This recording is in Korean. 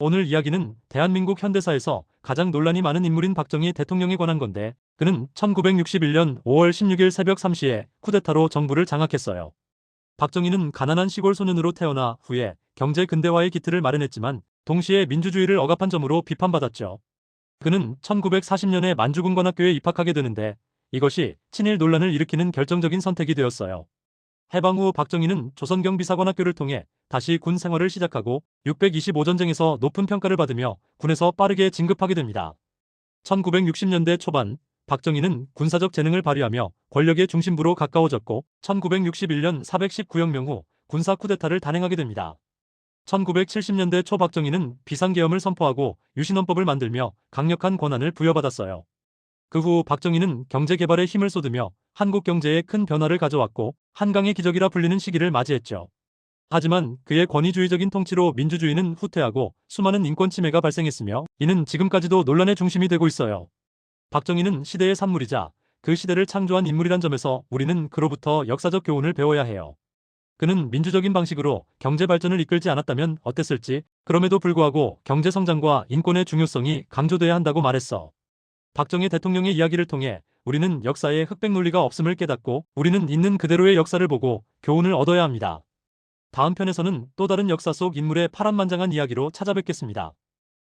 오늘 이야기는 대한민국 현대사에서 가장 논란이 많은 인물인 박정희 대통령에 관한 건데 그는 1961년 5월 16일 새벽 3시에 쿠데타로 정부를 장악했어요. 박정희는 가난한 시골 소년으로 태어나 후에 경제 근대화의 기틀을 마련했지만 동시에 민주주의를 억압한 점으로 비판받았죠. 그는 1940년에 만주군관학교에 입학하게 되는데 이것이 친일 논란을 일으키는 결정적인 선택이 되었어요. 해방 후 박정희는 조선경비사관학교를 통해 다시 군 생활을 시작하고 625전쟁에서 높은 평가를 받으며 군에서 빠르게 진급하게 됩니다. 1960년대 초반 박정희는 군사적 재능을 발휘하며 권력의 중심부로 가까워졌고 1961년 419혁명 후 군사 쿠데타를 단행하게 됩니다. 1970년대 초 박정희는 비상계엄을 선포하고 유신헌법을 만들며 강력한 권한을 부여받았어요. 그 후 박정희는 경제 개발에 힘을 쏟으며 한국 경제에 큰 변화를 가져왔고 한강의 기적이라 불리는 시기를 맞이했죠. 하지만 그의 권위주의적인 통치로 민주주의는 후퇴하고 수많은 인권 침해가 발생했으며 이는 지금까지도 논란의 중심이 되고 있어요. 박정희는 시대의 산물이자 그 시대를 창조한 인물이란 점에서 우리는 그로부터 역사적 교훈을 배워야 해요. 그는 민주적인 방식으로 경제 발전을 이끌지 않았다면 어땠을지 그럼에도 불구하고 경제 성장과 인권의 중요성이 강조돼야 한다고 말했어. 박정희 대통령의 이야기를 통해 우리는 역사에 흑백 논리가 없음을 깨닫고 우리는 있는 그대로의 역사를 보고 교훈을 얻어야 합니다. 다음 편에서는 또 다른 역사 속 인물의 파란만장한 이야기로 찾아뵙겠습니다.